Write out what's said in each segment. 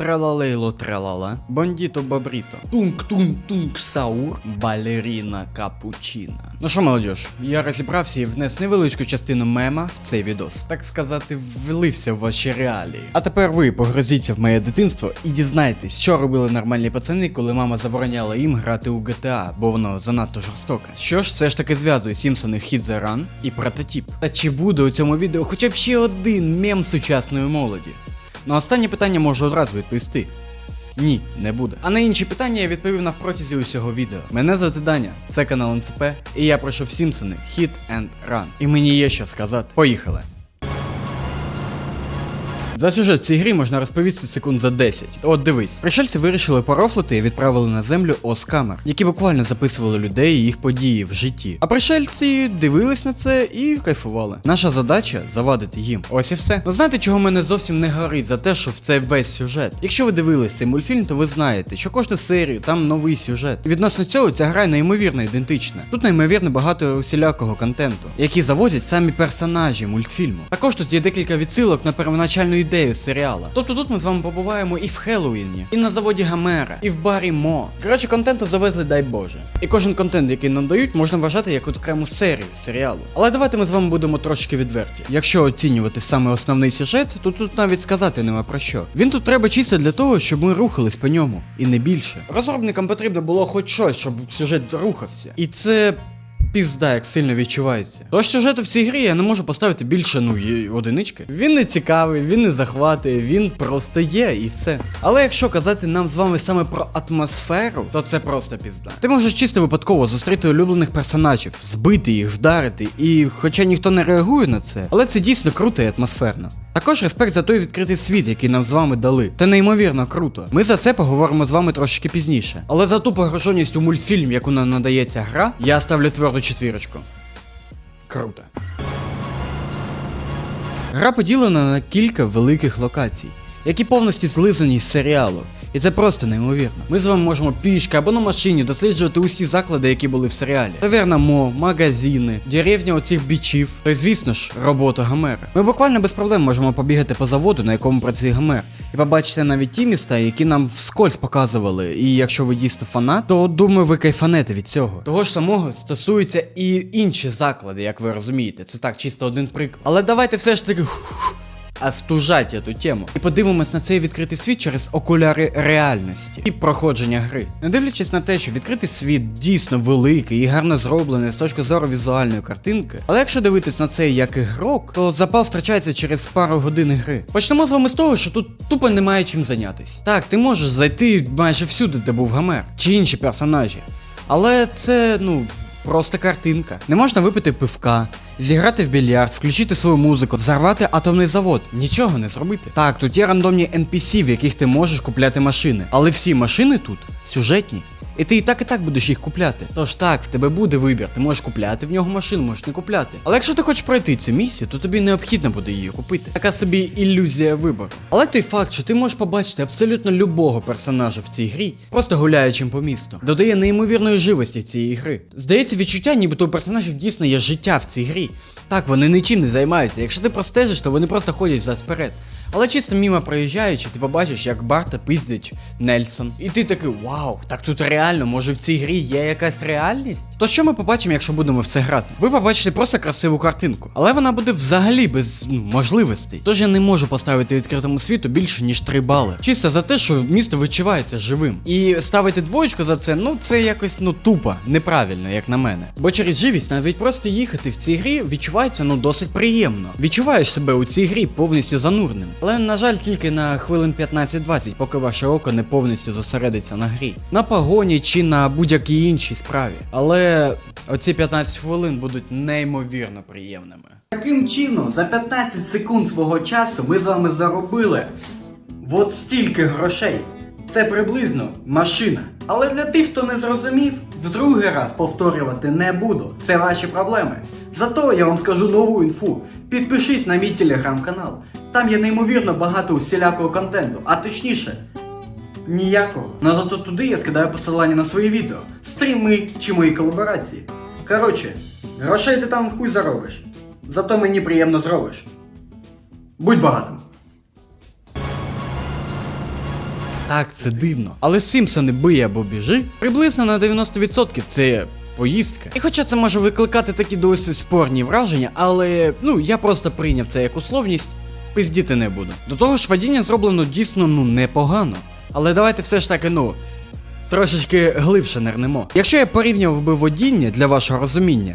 Тралалейло тралала, бандіто бабріто, тунк тунк тунк саур, балеріна капучина. Ну що, молодіж, я розібрався і внес невеличку частину мема в цей відос. Так сказати, влився в ваші реалії. А тепер ви погрозіться в моє дитинство і дізнайтесь, що робили нормальні пацани, коли мама забороняла їм грати у GTA, бо воно занадто жорстоке. Що ж все ж таки зв'язує Сімпсони Hit the Run і прототип. Та чи буде у цьому відео хоча б ще один мем сучасної молоді? На останнє питання можу одразу відповісти. Ні, не буде. А на інші питання я відповів на протязі усього відео. Мене звати Даня, це канал НЦП, і я пройшов Сімпсони Hit and Run. І мені є що сказати. Поїхали. За сюжет цієї грі можна розповісти секунд за 10. От дивись, пришельці вирішили порофлити і відправили на землю Оскамер, які буквально записували людей і їх події в житті. А пришельці дивились на це і кайфували. Наша задача завадити їм. Ось і все. Ну знаєте, чого мене зовсім не горить за те, що в це весь сюжет. Якщо ви дивились цей мультфільм, то ви знаєте, що кожну серію там новий сюжет. І відносно цього ця гра неймовірно ідентична. Тут неймовірно багато усілякого контенту, які завозять самі персонажі мультфільму. Також тут є декілька відсилок на первоначальну ідею серіала. Тобто тут ми з вами побуваємо і в Хеллоуіні, і на заводі Гамера, і в барі Мо. Коротше, контенту завезли, дай Боже. І кожен контент, який нам дають, можна вважати як окрему серію серіалу. Але давайте ми з вами будемо трошки відверті. Якщо оцінювати саме основний сюжет, то тут навіть сказати нема про що. Він тут треба чисто для того, щоб ми рухались по ньому, і не більше. Розробникам потрібно було хоч щось, щоб сюжет рухався. І це Пізда, як сильно відчувається. Тож сюжету в цій грі я не можу поставити більше, ну, одинички. Він не цікавий, він не захватує, він просто є і все. Але якщо казати нам з вами саме про атмосферу, то це просто пізда. Ти можеш чисто випадково зустріти улюблених персонажів, збити їх, вдарити, і хоча ніхто не реагує на це, але це дійсно круто і атмосферно. Також респект за той відкритий світ, який нам з вами дали. Це неймовірно круто. Ми за це поговоримо з вами трошечки пізніше. Але за ту погрошеність у мультфільм, яку нам надається гра, я ставлю тверду четвірочку. Круто. Гра поділена на кілька великих локацій, які повністю злизані з серіалу. І це просто неймовірно. Ми з вами можемо пішки або на машині досліджувати усі заклади, які були в серіалі. Таверна Мо, магазини, деревня оцих бічів. То й звісно ж, робота Гомера. Ми буквально без проблем можемо побігати по заводу, на якому працює Гомер, і побачити навіть ті міста, які нам вскользь показували. І якщо ви дійсно фанат, то думаю, ви кайфанете від цього. Того ж самого стосується і інші заклади, як ви розумієте. Це так, чисто один приклад. Але давайте все ж таки остужать эту тему. І подивимось на цей відкритий світ через окуляри реальності і проходження гри. Не дивлячись на те, що відкритий світ дійсно великий і гарно зроблений з точки зору візуальної картинки. Але якщо дивитись на це як ігрок, то запал втрачається через пару годин гри. Почнемо з вами з того, що тут тупо немає чим зайнятись. Так, ти можеш зайти майже всюди, де був Гомер, чи інші персонажі. Але це, ну, Просто картинка. Не можна випити пивка, зіграти в більярд, включити свою музику, взорвати атомний завод. Нічого не зробити. Так, тут є рандомні NPC, в яких ти можеш купляти машини. Але всі машини тут сюжетні. І ти і так і так будеш їх купляти. Тож так, в тебе буде вибір. Ти можеш купляти в нього машину, можеш не купляти. Але якщо ти хочеш пройти цю місію, то тобі необхідно буде її купити. Така собі ілюзія вибору. Але той факт, що ти можеш побачити абсолютно любого персонажа в цій грі, просто гуляючим по місту, додає неймовірної живості цієї гри. Здається, відчуття, нібито у персонажів дійсно є життя в цій грі. Так, вони нічим не займаються. Якщо ти простежиш, то вони просто ходять взад вперед. Але чисто мимо проїжджаючи, ти побачиш, як Барта пиздить Нельсон. І ти такий, вау, так тут реально, може в цій грі є якась реальність? То що ми побачимо, якщо будемо в це грати? Ви побачите просто красиву картинку, але вона буде взагалі без ну, можливостей. Тож я не можу поставити відкритому світу більше ніж 3 бали. Чисто за те, що місто відчувається живим. І ставити двоєчку за це, ну це якось ну тупо, неправильно, як на мене. Бо через живість навіть просто їхати в цій грі відчувається ну досить приємно. Відчуваєш себе у цій грі повністю занурним. Але, на жаль, тільки на хвилин 15-20, поки ваше око не повністю зосередиться на грі, на погоні чи на будь-якій іншій справі. Але оці 15 хвилин будуть неймовірно приємними. Таким чином, за 15 секунд свого часу ми з вами заробили от стільки грошей. Це приблизно машина. Але для тих, хто не зрозумів, в другий раз повторювати не буду. Це ваші проблеми. Зато я вам скажу нову інфу. Підпишись на мій телеграм-канал. Там є неймовірно багато усілякого контенту, а точніше, ніякого. Но зато туди я скидаю посилання на свої відео, стріми чи мої колаборації. Коротше, грошей ти там хуй заробиш. Зато мені приємно зробиш. Будь багатим. Так, це дивно. Але Сімпсони бий або біжи приблизно на 90% це поїздка. І хоча це може викликати такі досить спорні враження, але ну я просто прийняв це як условність, пиздіти не буду. До того ж, водіння зроблено дійсно ну непогано. Але давайте все ж таки, ну. Трошечки глибше нернемо. Якщо я порівнював би водіння для вашого розуміння,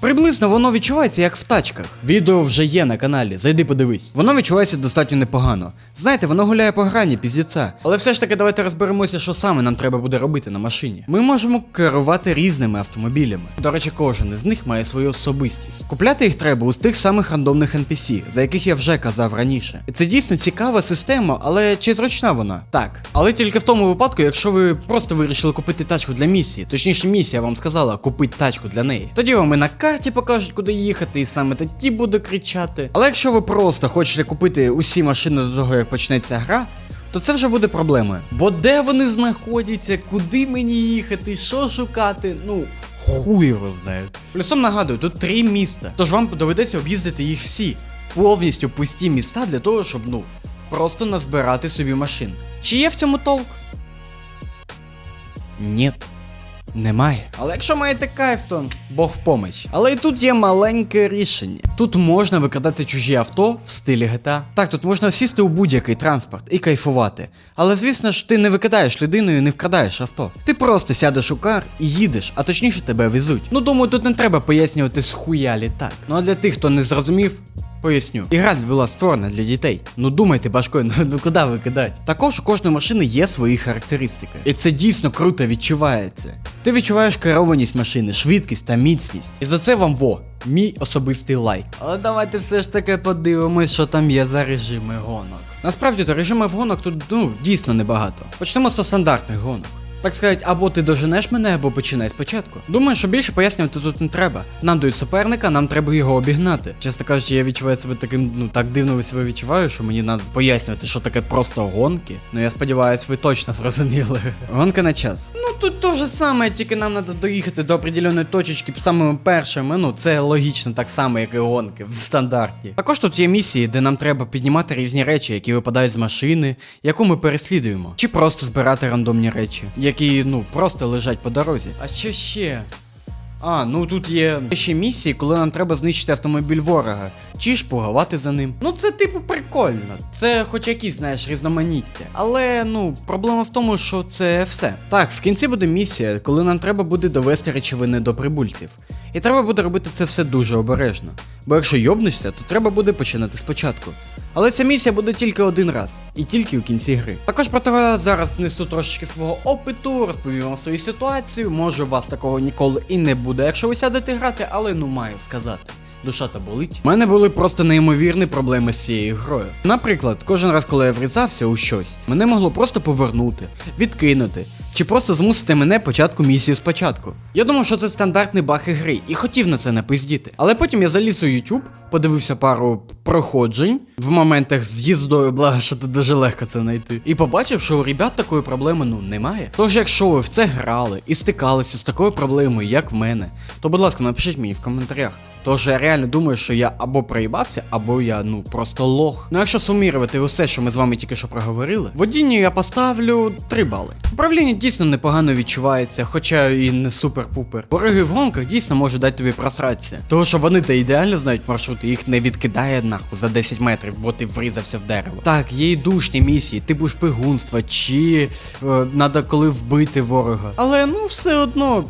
Приблизно воно відчувається як в тачках. Відео вже є на каналі, зайди подивись. Воно відчувається достатньо непогано. Знаєте, воно гуляє по грані піздіця. Але все ж таки давайте розберемося, що саме нам треба буде робити на машині. Ми можемо керувати різними автомобілями. До речі, кожен із них має свою особистість. Купляти їх треба у тих самих рандомних NPC, за яких я вже казав раніше. І це дійсно цікава система, але чи зручна вона? Так. Але тільки в тому випадку, якщо ви просто вирішили купити тачку для місії, точніше, місія вам сказала купити тачку для неї. Тоді вам і на карті покажуть, куди їхати, і саме тоді буде кричати. Але якщо ви просто хочете купити усі машини до того, як почнеться гра. То це вже буде проблемою. Бо де вони знаходяться, куди мені їхати, що шукати, ну хуй його знає. Плюсом нагадую, тут три міста. Тож вам доведеться об'їздити їх всі. Повністю пусті міста для того, щоб, ну, просто назбирати собі машин. Чи є в цьому толк? Ні. Немає. Але якщо маєте кайф, то Бог в поміч. Але і тут є маленьке рішення. Тут можна викрадати чужі авто в стилі GTA. Так, тут можна сісти у будь-який транспорт і кайфувати. Але звісно ж, ти не викидаєш людину і не вкрадаєш авто. Ти просто сядеш у кар і їдеш, а точніше тебе везуть. Ну думаю, тут не треба пояснювати з хуя літак. Ну а для тих, хто не зрозумів. Поясню, ігра була створена для дітей. Ну думайте, башкою, ну, ну куди викидати? Також у кожної машини є свої характеристики. І це дійсно круто відчувається. Ти відчуваєш керованість машини, швидкість та міцність. І за це вам во, мій особистий лайк. Але давайте все ж таки подивимось, що там є за режими гонок. Насправді то режимів гонок тут ну дійсно небагато. Почнемо зі стандартних гонок. Так сказать, або ти доженеш мене, або починай спочатку. Думаю, що більше пояснювати тут не треба. Нам дають суперника, нам треба його обігнати. Чесно кажучи, я відчуваю себе таким, ну так дивно себе відчуваю, що мені треба пояснювати, що таке просто гонки. Ну я сподіваюся, ви точно зрозуміли. Гонка на час. Ну тут то же саме, тільки нам треба доїхати до определеної точечки самими першими. Ну це логічно так само, як і гонки в стандарті. Також тут є місії, де нам треба піднімати різні речі, які випадають з машини, яку ми переслідуємо, чи просто збирати рандомні речі, які ну просто лежать по дорозі. А що ще? А, ну тут є ще місії, коли нам треба знищити автомобіль ворога, чи шпугувати за ним. Ну це типу прикольно. Це хоч якісь, знаєш, різноманіття. Але ну, проблема в тому, що це все. Так, в кінці буде місія, коли нам треба буде довести речовини до прибульців. І треба буде робити це все дуже обережно. Бо якщо йобнешся, то треба буде починати спочатку. Але ця місія буде тільки один раз, і тільки в кінці гри. Також про те, зараз несу трошечки свого опиту, розповім вам свою ситуацію. Може, у вас такого ніколи і не буде, якщо ви сядете грати, але ну маю сказати. Душа та болить. У мене були просто неймовірні проблеми з цією грою. Наприклад, кожен раз, коли я врізався у щось, мене могло просто повернути, відкинути, чи просто змусити мене початку місію спочатку. Я думав, що це стандартний баг ігри, і хотів на це напиздіти. Але потім я заліз у YouTube, подивився пару проходжень в моментах з їздою, благо, що тут дуже легко це знайти. І побачив, що у ребят такої проблеми ну немає. Тож, якщо ви в це грали і стикалися з такою проблемою, як в мене, то будь ласка, напишіть мені в коментарях. Тож я реально думаю, що я або проїбався, або я ну просто лох. Ну якщо сумірувати усе, що ми з вами тільки що проговорили, водінню я поставлю 3 бали. Управління дійсно непогано відчувається, хоча і не супер-пупер. Вороги в гонках дійсно можуть дати тобі просратися. Того, що вони та ідеально знають маршрути, їх не відкидає нахуй за 10 метрів, бо ти врізався в дерево. Так, є і душні місії, типу шпигунства, чи е, надо коли вбити ворога. Але ну все одно.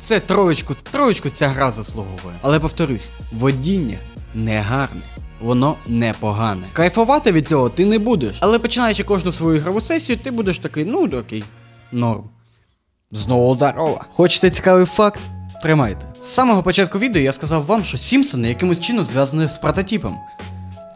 Це троєчку, троєчку ця гра заслуговує. Але повторюсь, водіння не гарне. Воно непогане. Кайфувати від цього ти не будеш. Але починаючи кожну свою ігрову сесію, ти будеш такий, ну окей, норм. Знову здорово. Хочете цікавий факт? Тримайте. З самого початку відео я сказав вам, що Сімпсони якимось чином зв'язані з прототипом.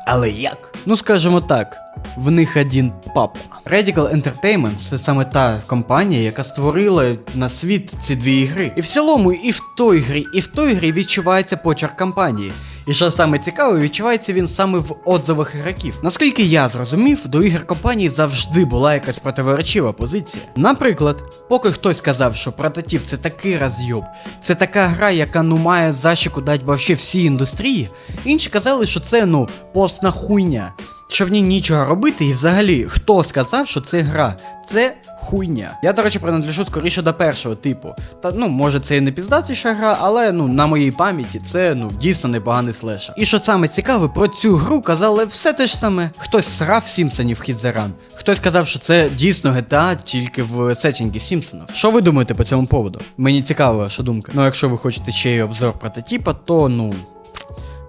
Але як? Ну скажімо так, в них один папа. Radical Entertainment це саме та компанія, яка створила на світ ці дві ігри. І в цілому, і в той грі, і в той грі відчувається почерк компанії. І що саме цікаве, відчувається він саме в отзивах ігроків. Наскільки я зрозумів, до ігор компанії завжди була якась противоречива позиція. Наприклад, поки хтось сказав, що прототип це такий розйоб, це така гра, яка ну має защику дати вообще всій індустрії, інші казали, що це ну постна хуйня. Що в ній нічого робити, і взагалі, хто сказав, що це гра? Це хуйня. Я, до речі, принадлежу скоріше до першого типу. Та ну, може, це і не піздатіша гра, але ну на моїй пам'яті це ну дійсно непоганий слешер. І що саме цікаве, про цю гру казали все те ж саме. Хтось срав Сімпсонів Hit the Run, хтось казав, що це дійсно GTA тільки в сеттінгі Сімпсонів. Що ви думаєте по цьому поводу? Мені цікава ваша думка. Ну, якщо ви хочете ще й обзор прототипа, то ну.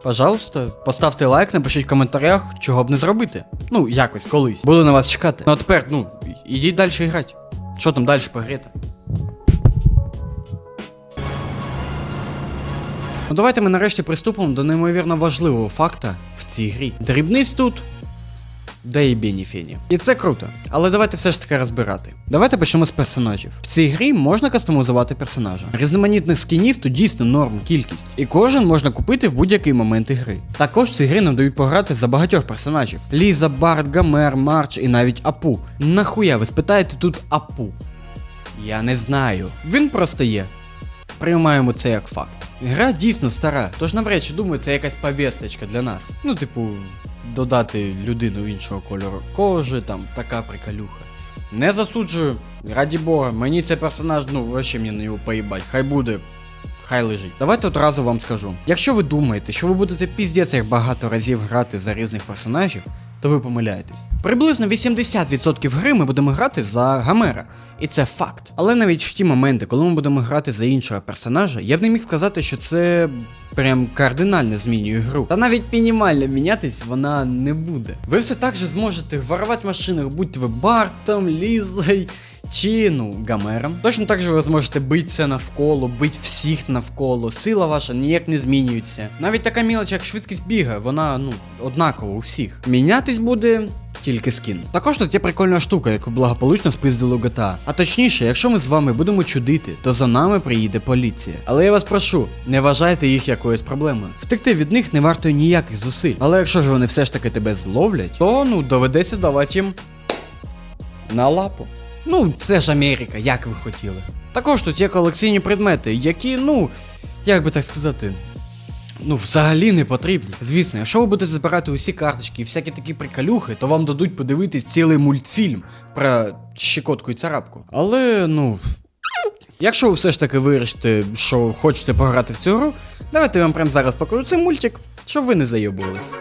Пожалуйста, поставте лайк, напишіть в коментарях, чого б не зробити. Ну, якось, колись. Буду на вас чекати. Ну а тепер, ну, ідіть далі грати. Що там далі погріти? Ну давайте ми нарешті приступимо до неймовірно важливого факта в цій грі. Дрібниць тут. Де і біні фіні. І це круто. Але давайте все ж таки розбирати. Давайте почнемо з персонажів. В цій грі можна кастомізувати персонажа. Різноманітних скінів тут дійсно норм кількість. І кожен можна купити в будь-який момент гри. Також в цій грі нам дають пограти за багатьох персонажів: Ліза, Барт, Гамер, Марч і навіть Апу. Нахуя ви спитаєте тут Апу? Я не знаю. Він просто є. Приймаємо це як факт. Гра дійсно стара, тож навряд чи думаю, це якась повісточка для нас. Ну, типу, додати людину іншого кольору кожи, там така приколюха. Не засуджую, раді Бога, мені цей персонаж, ну вообще мені на нього поїбать, хай буде. Хай лежить. Давайте одразу вам скажу. Якщо ви думаєте, що ви будете піздець як багато разів грати за різних персонажів, то ви помиляєтесь. Приблизно 80% гри ми будемо грати за Гамера. І це факт. Але навіть в ті моменти, коли ми будемо грати за іншого персонажа, я б не міг сказати, що це прям кардинально змінює гру. Та навіть мінімально мінятись вона не буде. Ви все так же зможете ворувати в машинах, будь ви Бартом, Лізою. Чи ну гамером. Точно так же ви зможете битися навколо, бить всіх навколо. Сила ваша ніяк не змінюється. Навіть така мілоч, як швидкість біга, вона ну однакова у всіх. Мінятись буде. Тільки скін. Також тут є прикольна штука, яку благополучно спиздили у GTA. А точніше, якщо ми з вами будемо чудити, то за нами приїде поліція. Але я вас прошу, не вважайте їх якоюсь проблемою. Втекти від них не варто ніяких зусиль. Але якщо ж вони все ж таки тебе зловлять, то ну доведеться давати їм на лапу. Ну, це ж Америка, як ви хотіли. Також тут є колекційні предмети, які, ну, як би так сказати. Ну, взагалі не потрібні. Звісно, якщо ви будете збирати усі карточки і всякі такі приколюхи, то вам дадуть подивитись цілий мультфільм про щекотку і царапку. Але, ну. Якщо ви все ж таки вирішите, що хочете пограти в цю гру, давайте я вам прямо зараз покажу цей мультик, щоб ви не зайобувались.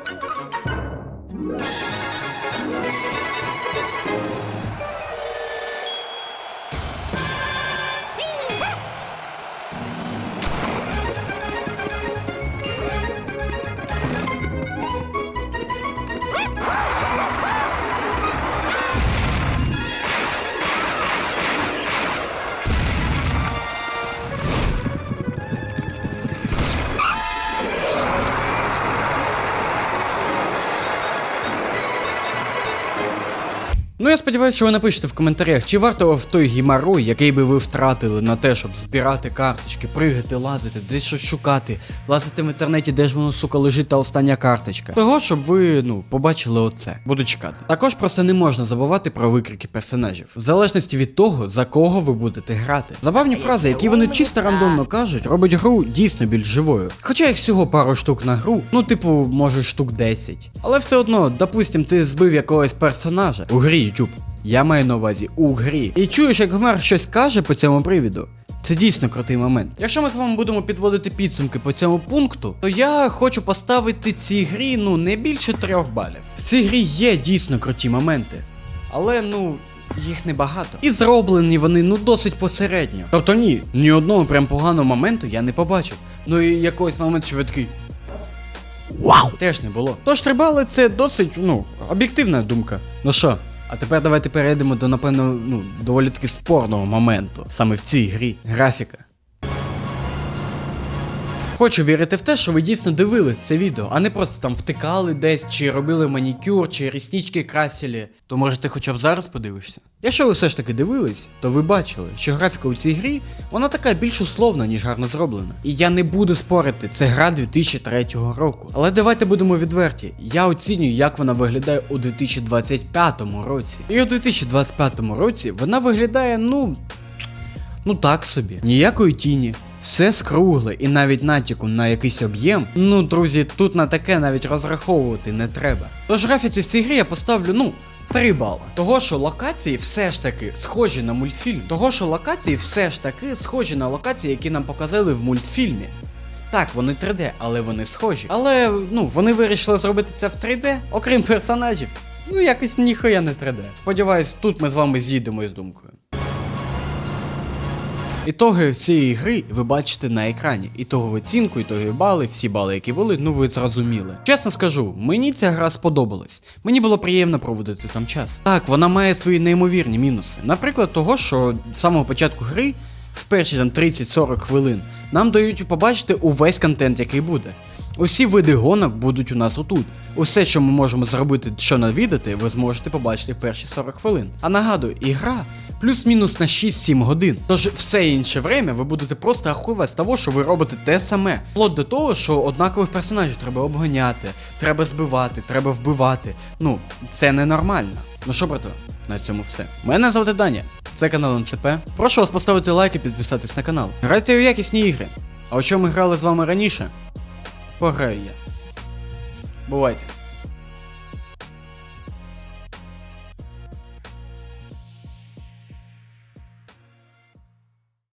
Я сподіваюся, що ви напишете в коментарях, чи варто в той гімарой, який би ви втратили на те, щоб збирати карточки, пригати, лазити, десь щось шукати, лазити в інтернеті, де ж воно, сука, лежить та остання карточка. Того, щоб ви, ну, побачили оце. Буду чекати. Також просто не можна забувати про викрики персонажів, в залежності від того, за кого ви будете грати. Забавні фрази, які вони чисто рандомно кажуть, роблять гру дійсно більш живою. Хоча їх всього пару штук на гру, ну, типу, може штук 10. Але все одно, допустим, ти збив якогось персонажа у грі YouTube. Я маю на увазі у грі. І чуєш, як Гмер щось каже по цьому привіду. Це дійсно крутий момент. Якщо ми з вами будемо підводити підсумки по цьому пункту, то я хочу поставити цій грі ну не більше трьох балів. В цій грі є дійсно круті моменти, але ну. Їх небагато. І зроблені вони ну досить посередньо. Тобто ні, ні одного прям поганого моменту я не побачив. Ну і якогось моменту, що я такий. Вау! Теж не було. Тож трибали це досить, ну, об'єктивна думка. Ну що, а тепер давайте перейдемо до, напевно, ну, доволі таки спорного моменту, саме в цій грі. Графіка. Хочу вірити в те, що ви дійсно дивились це відео, а не просто там втикали десь, чи робили манікюр, чи ріснички красили. То може ти хоча б зараз подивишся? Якщо ви все ж таки дивились, то ви бачили, що графіка у цій грі вона така більш условна, ніж гарно зроблена. І я не буду спорити, це гра 2003 року. Але давайте будемо відверті. Я оцінюю, як вона виглядає у 2025 році. І у 2025 році вона виглядає, ну. Ну так собі. Ніякої тіні. Все скругле і навіть натяку на якийсь об'єм. Ну, друзі, тут на таке навіть розраховувати не треба. Тож графіці в цій грі я поставлю, ну. 3 бали. Того, що локації все ж таки схожі на мультфільм. Того, що локації все ж таки схожі на локації, які нам показали в мультфільмі. Так, вони 3D, але вони схожі. Але ну, вони вирішили зробити це в 3D, окрім персонажів. Ну, якось ніхуя не 3D. Сподіваюсь, тут ми з вами з'їдемо з думкою. Ітоги цієї гри ви бачите на екрані. Ітогову оцінку, ітогові бали, всі бали, які були, ну ви зрозуміли. Чесно скажу, мені ця гра сподобалась. Мені було приємно проводити там час. Так, вона має свої неймовірні мінуси. Наприклад, того, що з самого початку гри, в перші там 30-40 хвилин, нам дають побачити увесь контент, який буде. Усі види гонок будуть у нас отут. Усе, що ми можемо зробити, що навідати, ви зможете побачити в перші 40 хвилин. А нагадую, ігра плюс-мінус на 6-7 годин. Тож все інше время ви будете просто ахувати з того, що ви робите те саме. Вплоть до того, що однакових персонажів треба обганяти, треба збивати, треба вбивати. Ну, це ненормально. Ну що, брато, на цьому все. Мене звати Даня, це канал НЦП. Прошу вас поставити лайк і підписатись на канал. Грайте у якісні ігри. А у чому ми грали з вами раніше? Пограю я. Бувайте.